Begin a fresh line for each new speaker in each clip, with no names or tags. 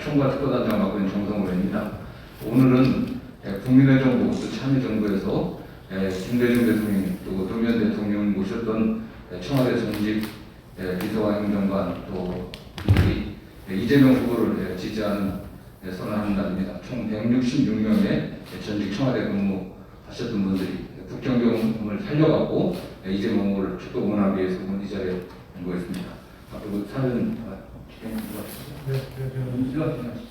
총괄 특보단장 맡고 있는 정성호 의원입니다. 오늘은 예, 국민의 정부, 또 참여정부에서 예, 김대중 대통령, 또 노무현 대통령을 모셨던 예, 청와대 전직 예, 비서관 행정관 또 이재명 후보를 예, 지지하는 예, 선언하는 날입니다. 총 166명의 전직 청와대 근무하셨던 분들이 국정 경험을 살려갖고 예, 이재명 후보를 축도 응원하기 위해서 오늘 이 자리에 온 거였습니다. 앞으로 사진 문제가 되나요?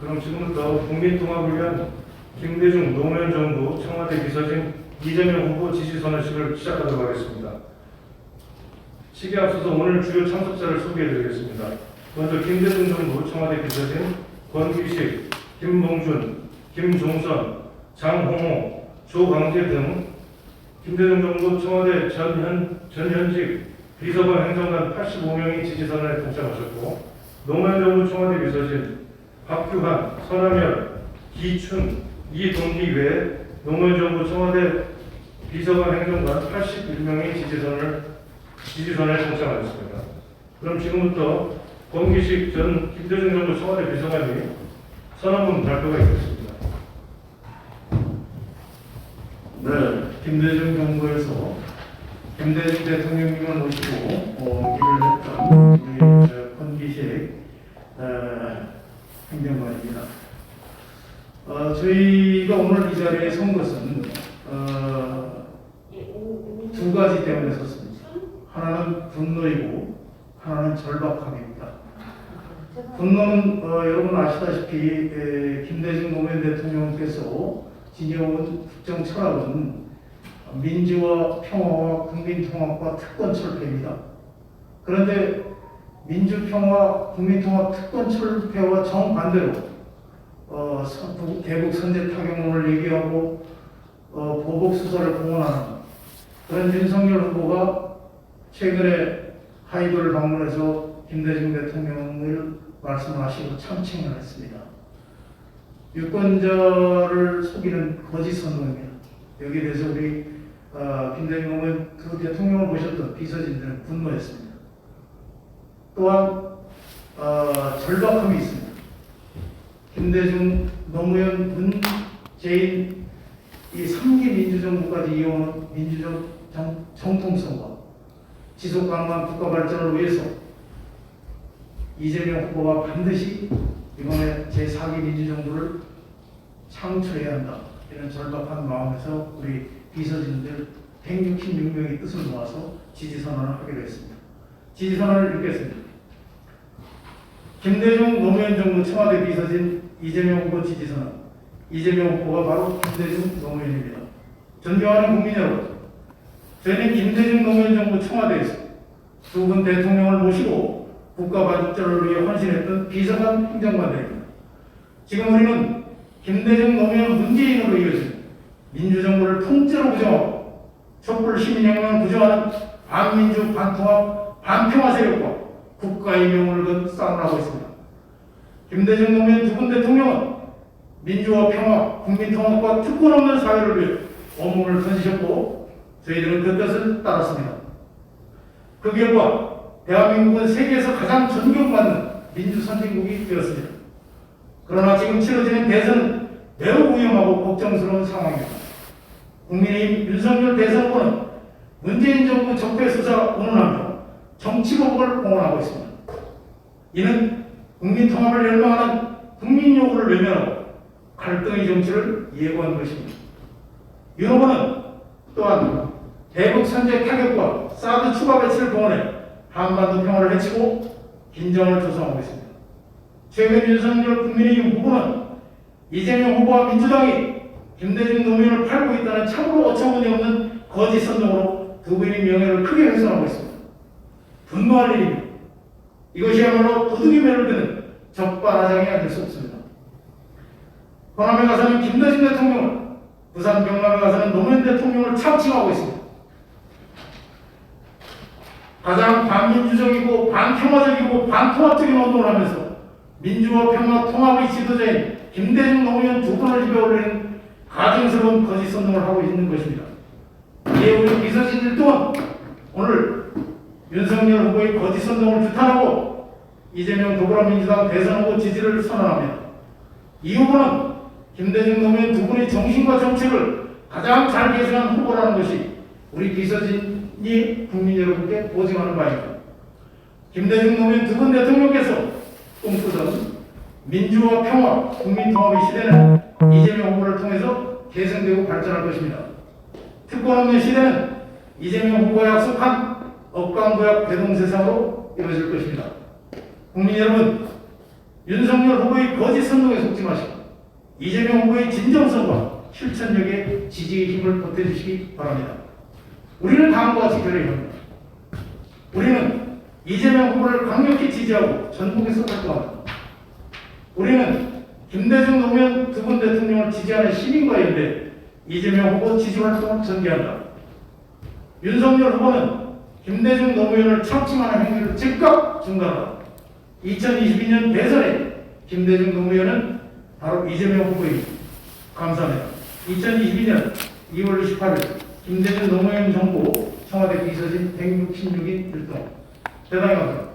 그럼 지금부터 국민통합을 위한 김대중 노무현 정부 청와대 비서진 이재명 후보 지지 선언식을 시작하도록 하겠습니다. 시기 앞서서 오늘 주요 참석자를 소개해드리겠습니다. 먼저 김대중 정부 청와대 비서진 권기식, 김봉준, 김종선, 장홍호, 조광재 등 김대중 정부 청와대 전현, 전현직 비서관 행정관 85명이 지지선언에 동참하셨고 노무현 정부 청와대 비서진 박규환, 서남열, 기춘, 이동기 외에 노무현 정부 청와대 비서관 행정관 81명이 지지선을 지지선에 동참하였습니다. 그럼 지금부터 권기식 전 김대중 정부 청와대 비서관이 선언문 발표가 있겠습니다.
네, 김대중 정부에서 김대중 대통령님을 모시고 어, 일을 했던 우리 저 권기식 어, 행정관입니다. 어, 저희가 오늘 이 자리에 선 것은 어, 두 가지 때문에 섰습니다. 하나는 분노이고 하나는 절박함입니다. 분노는 어, 여러분 아시다시피 에, 김대중 노무현 대통령께서 지녀온 국정 철학은 민주화, 평화와 국민통합과 특권 철폐입니다. 그런데 민주평화, 국민통합, 특권 철폐와 정반대로 어, 대북 선제 타격론을 얘기하고 어, 보복 수사를 공언하는 그런 윤석열 후보가 최근에 하이브를 방문해서 김대중 대통령을 말씀하시고 참칭을 했습니다. 유권자를 속이는 거짓 선동입니다. 여기에 대해서 우리 어, 김대중 노무현 그 대통령을 모셨던 비서진들은 분노했습니다. 또한 어, 절박함이 있습니다. 김대중, 노무현, 문재인 이 3기 민주정부까지 이어오는 민주적 정, 정통성과 지속 가능한 국가 발전을 위해서 이재명 후보가 반드시 이번에 제4기 민주정부를 창출해야 한다. 이런 절박한 마음에서 우리 비서진들 166명의 뜻을 모아서 지지선언을 하기로 했습니다. 지지선언을 읽겠습니다. 김대중 노무현 정부 청와대 비서진 이재명 후보 지지선언. 이재명 후보가 바로 김대중 노무현입니다. 존경하는 국민 여러분, 저희는 김대중 노무현 정부 청와대에서 두 분 대통령을 모시고 국가 발전을 위해 헌신했던 비서관 행정관들입니다. 지금 우리는 김대중 노무현 문재인으로 이어진 민주정부를 통째로 부정하고 촛불 시민혁명을 부정하는 반민주 반통합 반평화 세력과 국가의 명을 건 싸움을 하고 있습니다. 김대중 노무현 두분 대통령은 민주화 평화 국민통합과 특권 없는 사회를 위해 온몸을 던지셨고 저희들은 그 뜻을 따랐습니다. 그 결과 대한민국은 세계에서 가장 존경받는 민주선진국이 되었습니다. 그러나 지금 치러지는 대선은 매우 위험하고 걱정스러운 상황입니다. 국민의힘 윤석열 대선 후보는 문재인 정부 적폐 수사 운운하며 정치 보복을 공언하고 있습니다. 이는 국민 통합을 열망하는 국민 요구를 외면하고 갈등의 정치를 예고한 것입니다. 윤 후보는 또한 대북 선제 타격과 사드 추가 배치를 동원해 한반도 평화를 해치고 긴장을 조성하고 있습니다. 최근 윤석열 국민의힘 후보는 이재명 후보와 민주당이 김대중 노무현을 팔고 있다는 참으로 어처구니없는 거짓 선동으로 두 분의 명예를 크게 훼손하고 있습니다. 분노할 일입니다. 이것이야말로 도둑이 매를 드는 적반하장이 아닐 수 없습니다. 호남에 가서는 김대중 대통령을, 부산 경남에 가서는 노무현 대통령을 참칭하고 있습니다. 가장 반민주적이고 반평화적이고 반통합적인 운동을 하면서 민주화 평화 통합의 지도자인 김대중 노무현 두 분을 입에 올리는 가증스러운 거짓 선동을 하고 있는 것입니다. 이에 우리 비서진들 또한 오늘 윤석열 후보의 거짓 선동을 규탄하고 이재명 더불어민주당 대선 후보 지지를 선언합니다. 이 후보는 김대중 노무현 두 분의 정신과 정책을 가장 잘 계승한 후보라는 것이 우리 비서진이 국민 여러분께 보증하는 바입니다. 김대중 노무현 두 분 대통령께서 꿈꾸던 민주화 평화 국민 통합의 시대는 이재명 후보를 통해서 계승되고 발전할 것입니다. 특권 없는 시대는 이재명 후보가 약속한 억강부약 대동세상으로 이루어질 것입니다. 국민 여러분, 윤석열 후보의 거짓 선동에 속지 마시고 이재명 후보의 진정성과 실천력에 지지의 힘을 보태주시기 바랍니다. 우리는 다음과 같이 결의합니다. 우리는 이재명 후보를 강력히 지지하고 전국에서 활동합니다. 우리는 김대중 노무현 두 분 대통령을 지지하는 시민과 연대 이재명 후보 지지 활동을 전개한다. 윤석열 후보는 김대중 노무현을 착취하는 행위를 즉각 중단하라. 2022년 대선에 김대중 노무현은 바로 이재명 후보입니다. 감사합니다. 2022년 2월 28일 김대중 노무현 정부 청와대 비서진 166인 일동 대단히
감사합니다.